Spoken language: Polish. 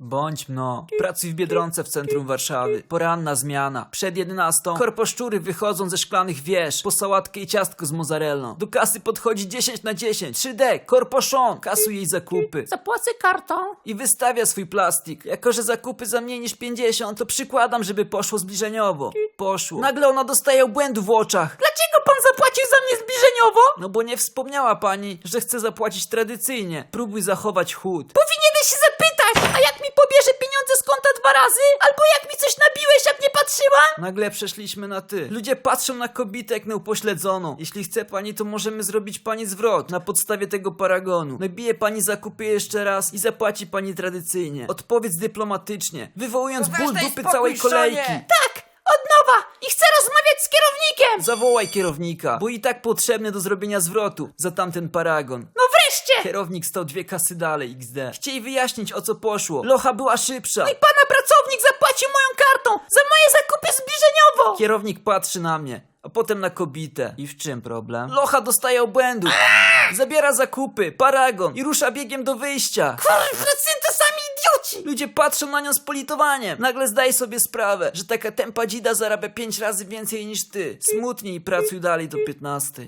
Bądź mno. Pracuj w Biedronce w centrum Warszawy. Poranna zmiana. Przed 11 korposzczury wychodzą ze szklanych wież po sałatkę i ciastko z mozzarellą. Do kasy podchodzi 10 na 10. 3D. Korposzon. Kasuje jej zakupy. Zapłacę kartą. I wystawia swój plastik. Jako, że zakupy za mniej niż 50, to przykładam, żeby poszło zbliżeniowo. Poszło. Nagle ona dostaje błędu w oczach. Dlaczego pan zapłacił za mnie zbliżeniowo? No bo nie wspomniała pani, że chce zapłacić tradycyjnie. Próbuj zachować chód. Powinieneś się zapytać, a jak mi pobierze pieniądze z konta dwa razy? Albo jak mi coś nabiłeś, jak nie patrzyłam? Nagle przeszliśmy na ty. Ludzie patrzą na kobietę jak na upośledzoną. Jeśli chce pani, to możemy zrobić pani zwrot na podstawie tego paragonu. Nabije pani zakupy jeszcze raz i zapłaci pani tradycyjnie. Odpowiedz dyplomatycznie, wywołując ból dupy całej kolejki. Tak, od nowa i chcę rozmawiać z kierownikiem. Zawołaj kierownika, bo i tak potrzebny do zrobienia zwrotu za tamten paragon. No wreszcie! Kierownik stał dwie kasy dalej, XD. Chcieli wyjaśnić o co poszło. Locha była szybsza. I pana pracownik zapłacił moją kartą za moje zakupy zbliżeniowo. Kierownik patrzy na mnie, a potem na kobietę. I w czym problem? Locha dostaje obłędu. Zabiera zakupy, paragon i rusza biegiem do wyjścia. Kurwa, to sami idioci. Ludzie patrzą na nią z politowaniem. Nagle zdaj sobie sprawę, że taka tempa dzida zarabia pięć razy więcej niż ty. Smutnij i pracuj dalej do 15.